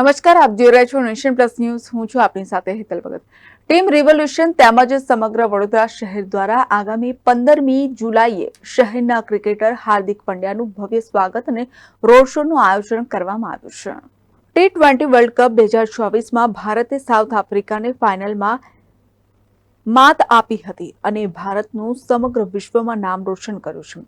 નમસ્કાર, આપ જોઈ રહ્યા છો નેશન પ્લસ ન્યૂઝ. હું છું આપની સાથે હેતલ ભગત. ટીમ રિવોલ્યુશન તેમજ સમગ્ર વડોદરા શહેર દ્વારા આગામી પંદરમી જુલાઈએ શહેરના ક્રિકેટર હાર્દિક પંડ્યાનું ભવ્ય સ્વાગત અને રોડ શોનું આયોજન કરવામાં આવ્યું છે. ટી ટ્વેન્ટી વર્લ્ડ કપ બે હજાર ચોવીસમાં ભારતે સાઉથ આફ્રિકાને ફાઇનલમાં માત આપી હતી અને ભારતનું સમગ્ર વિશ્વમાં નામ રોશન કર્યું છે.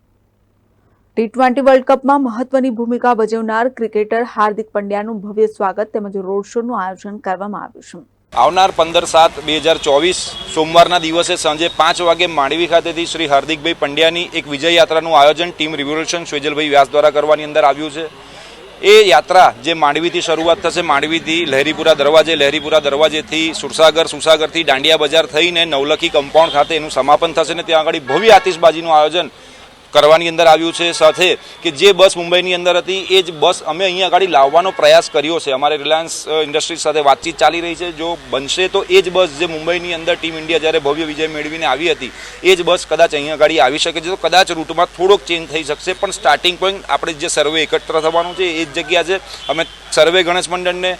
ટી ટ્વેન્ટી વર્લ્ડ કપમાં મહત્વની ભૂમિકા ભજવનાર ક્રિકેટર હાર્દિક પંડ્યાનું ભવ્ય સ્વાગત તેમજ રોડ શોનું આયોજન કરવામાં આવ્યું છે. આવનાર પંદર સાત બે હજાર ચોવીસ સોમવારના દિવસે સાંજે પાંચ વાગે માંડવી ખાતેથી શ્રી હાર્દિકભાઈ પંડ્યાની એક વિજય યાત્રાનું આયોજન ટીમ રિવોલ્યુશન સ્વેજલભાઈ વ્યાસ દ્વારા કરવાની અંદર આવ્યું છે. એ યાત્રા જે માંડવીથી શરૂઆત થશે, માંડવીથી લહેરીપુરા દરવાજે, લહેરીપુરા દરવાજેથી સુરસાગર સુસાગરથી દાંડિયા બજાર થઈને નવલખી કમ્પાઉન્ડ ખાતે એનું સમાપન થશે ને ત્યાં આગળ ભવ્ય આતિશબાજીનું આયોજન કરવાની અંદર આવ્યું છે. સાથે કે જે બસ મુંબઈની અંદર હતી, એ જ બસ અમે અહીંયા આગળ લાવવાનો પ્રયાસ કર્યો છે. અમારે રિલાયન્સ ઇન્ડસ્ટ્રીઝ સાથે વાતચીત ચાલી રહી છે. જો બનશે તો એ જ બસ જે મુંબઈની અંદર ટીમ ઇન્ડિયા જ્યારે ભવ્ય વિજય મેળવીને આવી હતી, એ જ બસ કદાચ અહીંયા આગળ આવી શકે છે. તો કદાચ રૂટમાં થોડોક ચેન્જ થઈ શકશે. પણ સ્ટાર્ટિંગ પોઈન્ટ આપણે જે સર્વે એકત્ર થવાનું છે, એ જ જગ્યા છે. અમે સર્વે ગણેશ મંડળને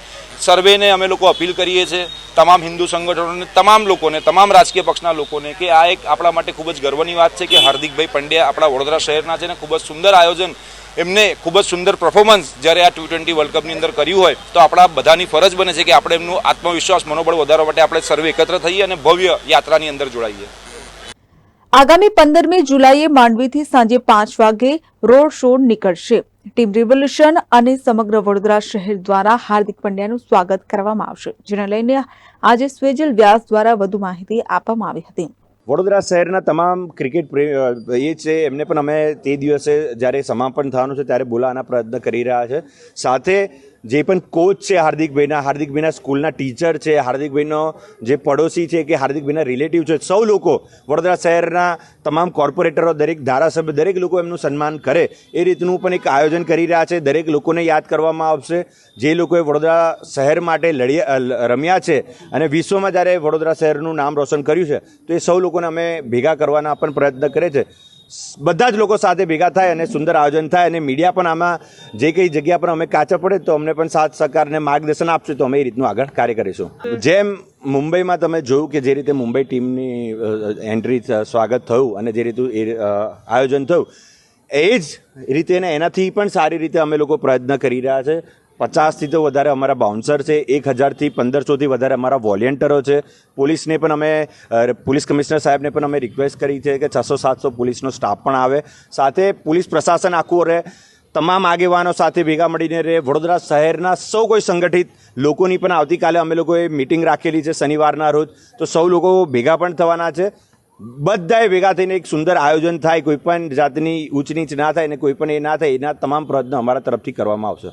સર્વેને અમે લોકો અપીલ કરીએ છીએ, તમામ હિન્દુ સંગઠનોને, તમામ લોકોને, તમામ રાજકીય પક્ષના લોકોને, કે આ એક આપણા માટે ખૂબ જ ગર્વની વાત છે કે હાર્દિકભાઈ પંડ્યા આપણા વડોદરા શહેરના છે ને ખૂબ જ સુંદર આયોજન, એમને ખૂબ જ સુંદર પરફોર્મન્સ જ્યારે આ ટી ટ્વેન્ટી વર્લ્ડ કપની અંદર કર્યું હોય, તો આપણા બધાની ફરજ બને છે કે આપણે એમનું આત્મવિશ્વાસ, મનોબળ વધારવા માટે આપણે સર્વે એકત્ર થઈએ અને ભવ્ય યાત્રાની અંદર જોડાઈએ. આગામી પંદરમી જુલાઈએ માંડવીથી સાંજે પાંચ વાગે રોડ શો નીકળશે. ટીમ રિવોલ્યુશન અને સમગ્ર વડોદરા શહેર દ્વારા હાર્દિક પંડ્યાનું સ્વાગત કરવામાં આવશે, જેને લઈને આજે સ્વેજલ વ્યાસ દ્વારા વધુ માહિતી આપવામાં આવી હતી. વડોદરા શહેરના તમામ ક્રિકેટ એ છે, એમને પણ અમે તે દિવસે જ્યારે સમાપન થવાનું છે, ત્યારે બોલાવાના પ્રયત્ન કરી રહ્યા છે. સાથે જે પણ કોચ છે હાર્દિકભાઈના હાર્દિકભાઈના સ્કૂલના ટીચર છે. હાર્દિકભાઈનો જે પડોશી છે કે હાર્દિકભાઈના રિલેટિવ છે. સૌ લોકો વડોદરા શહેરના તમામ કોર્પોરેટરો દરેક ધારાસભ્ય, દરેક લોકો એમનું સન્માન કરે. એ રીતનું પણ એક આયોજન કરી રહ્યા છે. દરેક લોકોને યાદ કરવામાં આવશે. જે લોકોએ વડોદરા શહેર માટે લડી રમ્યા છે અને વિશ્વમાં જ્યારે વડોદરા શહેરનું નામ રોશન કર્યું છે, તો એ સૌ લોકોને અમે ભેગા કરવાના પણ પ્રયત્ન કરે છે. બધા જ લોકો સાથે ભેગા થાય અને સુંદર આયોજન થાય અને મીડિયા પણ આમાં જે કઈ જગ્યા પર અમે કાચા પડે તો અમને પણ સાથ સહકારને માર્ગદર્શન આપશે તો અમે એ રીતનું આગળ કાર્ય કરીશું. જેમ મુંબઈમાં તમે જોયું કે જે રીતે મુંબઈ ટીમની એન્ટ્રી સ્વાગત થયું અને જે રીતનું એ આયોજન થયું, એ જ રીતે એનાથી પણ સારી રીતે અમે લોકો પ્રયત્ન કરી રહ્યા છે. પચાસથી તો વધારે અમારા બાઉન્સર છે, એક હજારથી પંદરસોથી વધારે અમારા વોલેન્ટરો છે. પોલીસને પણ અમે પોલીસ કમિશનર સાહેબને પણ અમે રિક્વેસ્ટ કરી છે કે છસો સાતસો પોલીસનો સ્ટાફ પણ આવે. સાથે પોલીસ પ્રશાસન આખું રહે તમામ આગેવાનો સાથે ભેગા મળીને રહે. વડોદરા શહેરના સૌ કોઈ સંગઠિત લોકોની પણ આવતીકાલે અમે લોકોએ મિટિંગ રાખેલી છે શનિવારના રોજ. તો સૌ લોકો ભેગા પણ થવાના છે. બધાએ ભેગા થઈને એક સુંદર આયોજન થાય. કોઈ પણ જાતની ઊંચ નીચ ના થાય અને કોઈ પણ એ ના થાય, એના તમામ પ્રયત્નો અમારા તરફથી કરવામાં આવશે.